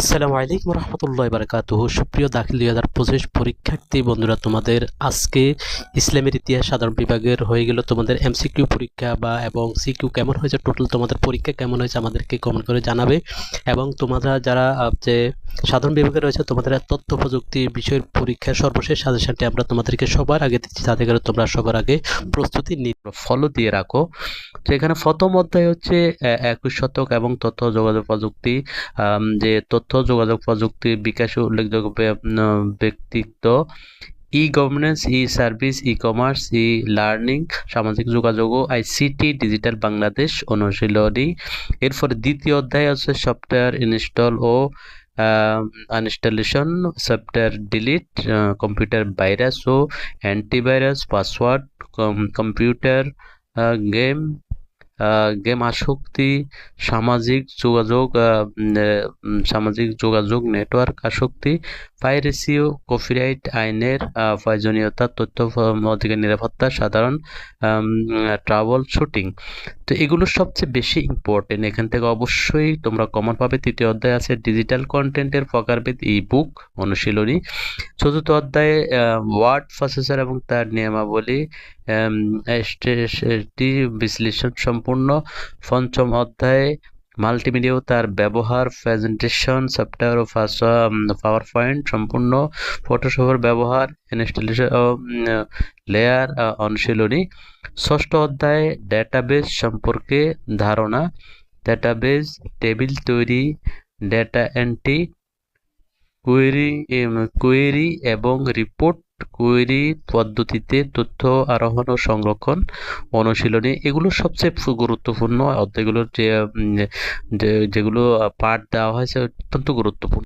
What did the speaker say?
আসসালামু আলাইকুম রহমতুল্লাহ বারকাতুহ। সুপ্রিয় দাখিল দুই হাজার পঁচিশ পরীক্ষার্থী, বন্ধুরা, তোমাদের আজকে ইসলামের ইতিহাস সাধারণ বিভাগের হয়ে গেল তোমাদের এমসিকিউ পরীক্ষা বা এবং সিকিউ কেমন হয়েছে, টোটাল তোমাদের পরীক্ষা কেমন হয়েছে আমাদেরকে কমেন্ট করে জানাবে। এবং তোমরা যারা যে সাধারণ বিভাগে রয়েছে তোমাদের তথ্য, প্রযুক্তি, বিষয়ের পরীক্ষার সর্বশেষ সাজেশনটি আমরা তোমাদেরকে সবার আগে দিচ্ছি, যাতে করে তোমরা সবার আগে প্রস্তুতি নিয়ে ফলো দিয়ে রাখো। তো এখানে প্রথম অধ্যায় হচ্ছে একুশ শতক এবং তথ্য যোগাযোগ প্রযুক্তি। যে তথ্য যোগাযোগ প্রযুক্তি বিকাশে উল্লেখযোগ্য ব্যক্তিত্ব e governance e service e commerce e learning সামাজিক যোগাযোগ ও আইসিটি ডিজিটাল বাংলাদেশ, অনুশীলনী। এরপরে দ্বিতীয় অধ্যায় আছে সফটওয়্যার ইনস্টল ও uninstallation computer delete computer virus ও com password computer game game আসক্তি সামাজিক যোগাযোগ উম, উম, সামাজিক যোগাযোগ নেটওয়ার্ক আসক্তি পাইরেসি ও কপিরাইট আইনের প্রয়োজনীয়তা, তথ্য অধিকার নিরাপত্তা, সাধারণ ট্রাভেল, শুটিং। তো এগুলো সবচেয়ে বেশি ইম্পর্টেন্ট এখান থেকে অবশ্যই তোমরা কমন পাবে। তৃতীয় অধ্যায় আছে ডিজিটাল কন্টেন্টের প্রকারভেদ ই বুক অনুশীলনী। চতুর্থ অধ্যায়ে ওয়ার্ড প্রসেসর এবং তার নিয়মাবলী বিশ্লেষণ সম্পূর্ণ। পঞ্চম অধ্যায়ে মাল্টিমিডিয়া তার ব্যবহার প্রেজেন্টেশন সফটওয়্যার ও পাওয়ার পয়েন্ট সম্পূর্ণ ফটোশপের ব্যবহার ইনস্টলেশন ও লেয়ার অনুশীলনী। ষষ্ঠ অধ্যায়ে ডেটাবেস সম্পর্কে ধারণা। ডেটাবেস টেবিল তৈরি ডেটা এন্ট্রি কোয়েরি কোয়েরি এবং রিপোর্ট কোয়েরি পদ্ধতিতে তথ্য আরোহণ ও সংরক্ষণ, অনুশীলনী, এগুলো সবচেয়ে গুরুত্বপূর্ণ। অধ্যায়গুলোর যে- যেগুলো পাঠ দেওয়া হয়েছে, অত্যন্ত গুরুত্বপূর্ণ।